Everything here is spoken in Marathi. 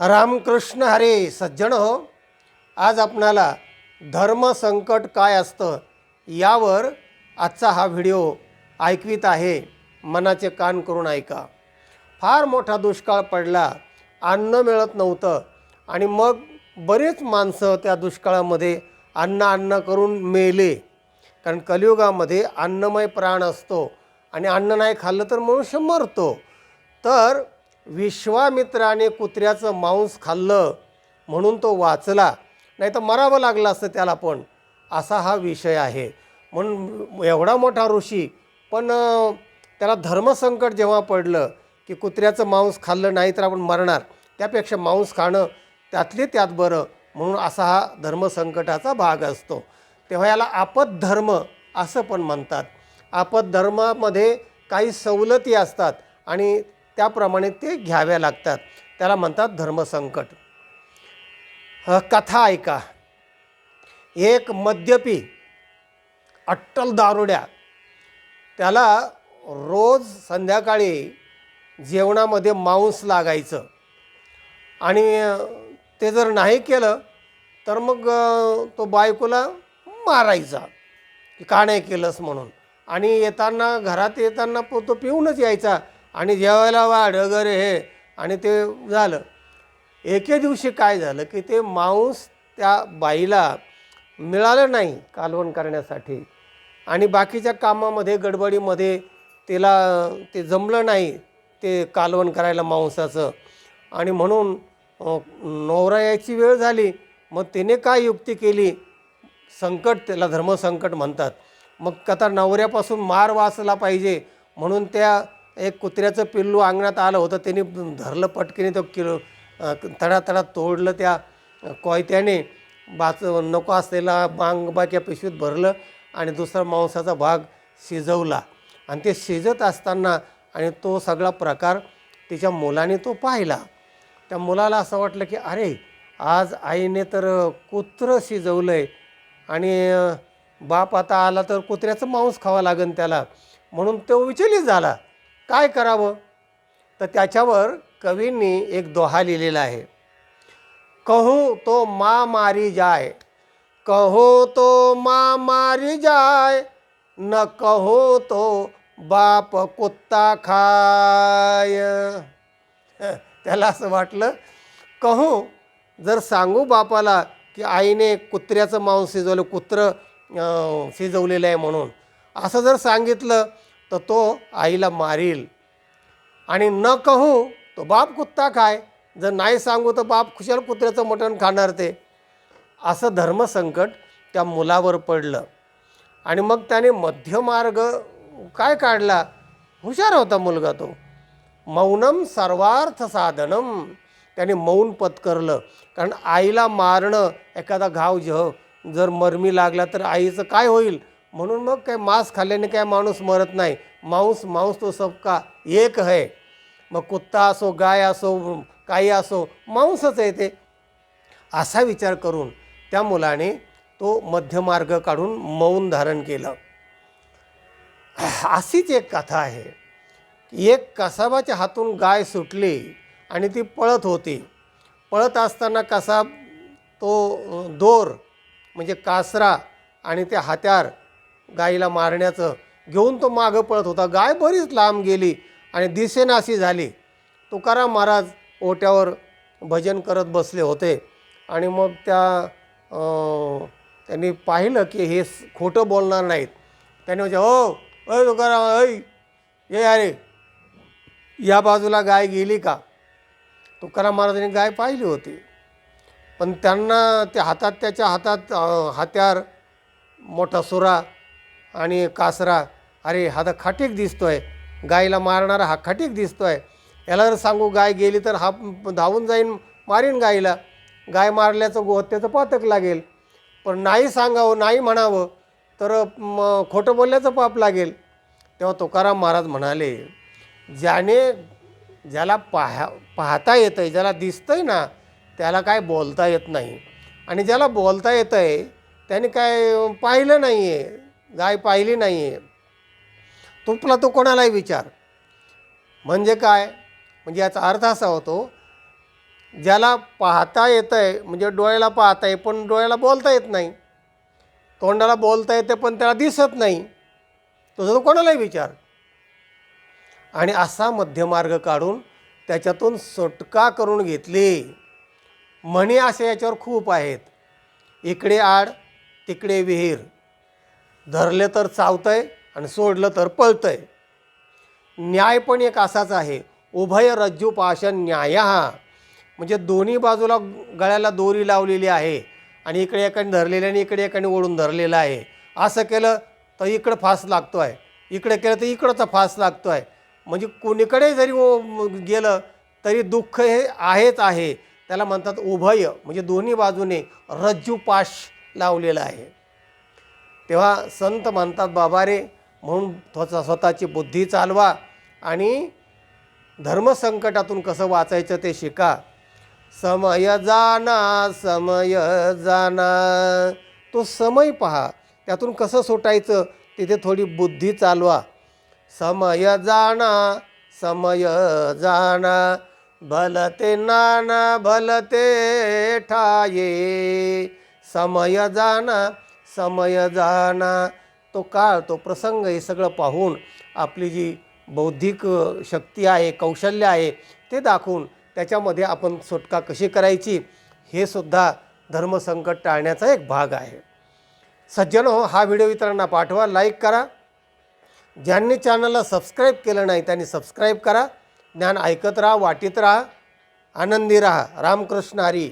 रामकृष्ण हरे सज्जन हो. आज आपणाला धर्मसंकट काय असतं यावर आजचा हा व्हिडिओ ऐकवित आहे. मनाचे कान करून ऐका. फार मोठा दुष्काळ पडला अन्न मिळत नव्हतं आणि मग बरेच माणसं त्या दुष्काळामध्ये अन्न अन्न करून मेले. कारण कलियुगामध्ये अन्नमय प्राण असतो आणि अन्न नाही खाल्लं तर मनुष्य मरतो. तर विश्वामित्राने कुत्र्याचं मांस खाल्लं म्हणून तो वाचला. नाही तर मरावं लागलं असतं त्याला पण. असा हा विषय आहे. म्हणून एवढा मोठा ऋषी पण त्याला धर्मसंकट जेव्हा पडलं की कुत्र्याचं मांस खाल्लं नाही तर आपण मरणार. त्यापेक्षा मांस खाणं त्यातले त्यात बरं म्हणून असा हा धर्मसंकटाचा भाग असतो. तेव्हा याला आपद धर्म असं पण म्हणतात. आपद धर्मामध्ये काही सवलती असतात आणि त्याप्रमाणे ते घ्याव्या लागतात. त्याला म्हणतात धर्मसंकट. कथा ऐका. एक मद्यपी अट्टल दारुड्या त्याला रोज संध्याकाळी जेवणामध्ये मांस लागायचं. आणि ते जर नाही केलं तर मग तो बायकोला मारायचा. की का नाही केलंस म्हणून. आणि येताना घरात येताना पो- तो पिऊनच यायचा. आणि जेवायला वाढ वगैरे हे आणि ते झालं. एके दिवशी काय झालं की ते मांस त्या बाईला मिळालं नाही कालवण करण्यासाठी. आणि बाकीच्या कामामध्ये गडबडीमध्ये तिला ते जमलं नाही ते कालवण करायला मांसाचं. आणि म्हणून नवरा यायची वेळ झाली. मग तिने काय युक्ती केली? संकट त्याला धर्मसंकट म्हणतात. मग कथा नवऱ्यापासून मार वाचला पाहिजे म्हणून त्या एक कुत्र्याचं पिल्लू अंगणात आलं होतं त्यांनी धरलं पटकीने तो किलो तडातडा तडा तडा तोडलं त्या कोयत्याने. बाच नको असलेला बांगबाक्या पिशवीत भरलं आणि दुसरा मांसाचा भाग शिजवला. आणि ते शिजत असताना आणि तो सगळा प्रकार तिच्या मुलाने तो पाहिला. त्या मुलाला असं वाटलं की अरे आज आईने तर कुत्रं शिजवलं आहे आणि बाप आता आला तर कुत्र्याचं मांस खावं लागेल त्याला. म्हणून तो विचलित झाला. काय करावं? तर त्याच्यावर कवींनी एक दोहा लिहिलेला आहे. कहू तो मा मारी जाय कहो तो मा मारी जाय न कहो तो बाप कुत्ता खाय. त्याला असं वाटलं कहू जर सांगू बापाला की आईने कुत्र्याचं मांस शिजवलं कुत्रं शिजवलेलं आहे म्हणून असं जर सांगितलं तर तो आईला मारील. आणि न कहू तो बाप कुत्ता काय जर नाही सांगू तर बाप खुशाल कुत्र्याचं मटण खाणार ते. असं धर्मसंकट त्या मुलावर पडलं. आणि मग त्याने मध्यमार्ग काय काढला? हुशार होता मुलगा तो. मौनम सर्वार्थ साधनम. त्याने मौन पत्करलं. कारण आईला मारणं एखादा घाव जह जर मरमी लागला तर आईचं काय होईल? म्हणून मग काय मांस खाल्ल्याने काय माणूस मरत नाही. मांस मांस तो सबका एक है. मग कुत्ता असो गाय असो काही असो मांसच आहे ते. असा विचार करून त्या मुलाने तो मध्यमार्ग काढून मौन धारण केलं. अशीच एक कथा आहे. एक कसाबाच्या हातून गाय सुटली आणि ती पळत होती. पळत असताना कसाब तो दोर म्हणजे कासरा आणि ते हात्यार गाईला मारण्याचं. घेऊन तो मागं पळत होता. गाय बरीच लांब गेली आणि दिसेनाशी झाली. तुकाराम महाराज ओट्यावर भजन करत बसले होते. आणि मग त्या त्यांनी पाहिलं की हे खोटं बोलणार नाहीत. त्याने म्हणजे हो अय तुकाराम अय ये अरे या बाजूला गाय गेली का? तुकाराम महाराजांनी गाय पाहिली होती. पण त्यांना त्या हातात त्याच्या हातात हात्यार मोठा सुरा आणि कासरा अरे हा तर खाटीक आहे गाईला मारणारा हा खाटीक दिसतो आहे याला जर सांगू गाय गेली तर हा धावून जाईन मारीन गायीला गाय मारल्याचं गो त्याचं पातक लागेल. पण नाही सांगावं नाही म्हणावं तर म, खोटं बोलल्याचं पाप लागेल. तेव्हा तुकाराम महाराज म्हणाले ज्याने ज्याला पाहा पाहता येतं आहे ज्याला दिसतं आहे ना त्याला काय बोलता येत नाही. आणि ज्याला बोलता येतं आहे त्याने काय पाहिलं नाही आहे गाय पाहिली नाही आहे तुपला तो कोणालाही विचार. म्हणजे काय? म्हणजे याचा अर्थ असा होतो ज्याला पाहता येतं आहे म्हणजे डोळ्याला पाहता आहे पण डोळ्याला बोलता येत नाही. तोंडाला बोलता येते पण त्याला दिसत नाही. तुझं तो कोणालाही विचार. आणि असा मध्यमार्ग काढून त्याच्यातून सुटका करून घेतली. म्हणी असे याच्यावर खूप आहेत. इकडे आड तिकडे विहीर. धरले तर चावतंय आणि सोडलं तर पळतंय. न्याय पण एक असाच आहे. उभय रज्जू पाशन न्याय हा. म्हणजे दोन्ही बाजूला गळ्याला दोरी लावलेली आहे आणि इकडे एकाने धरलेलं आणि इकडे एकाने ओढून धरलेलं आहे. असं केलं तर इकडं फास लागतो आहे इकडे केलं तर इकडंचा फास लागतो आहे म्हणजे कोणीकडे जरी ओ- गेलं तरी दुःख हे आहेच आहे. त्याला म्हणतात उभय. म्हणजे दोन्ही बाजूने रज्जू पाश लावलेला आहे. तेव्हा संत म्हणतात बाबा रे म्हणून स्वतः स्वतःची बुद्धी चालवा आणि धर्मसंकटातून कसं वाचायचं ते शिका. समय जाना समय जाना तो समय पहा त्यातून कसं सुटायचं तिथे थोडी बुद्धी चालवा. समय जाना समय जाना भलते नाना भलते ठाये. समय जाना समय जाना तो काळ तो प्रसंग हे सगळं पाहून आपली जी बौद्धिक शक्ती आहे कौशल्य आहे ते दाखवून त्याच्यामध्ये आपण सुटका कशी करायची हे सुद्धा धर्मसंकट टाळण्याचा एक भाग आहे. सज्जन हो हा व्हिडिओ इतरांना पाठवा लाईक करा. ज्यांनी चॅनलला सबस्क्राईब केलं नाही त्यांनी सबस्क्राईब करा. ज्ञान ऐकत राहा वाटीत राहा आनंदी राहा. रामकृष्ण हरी.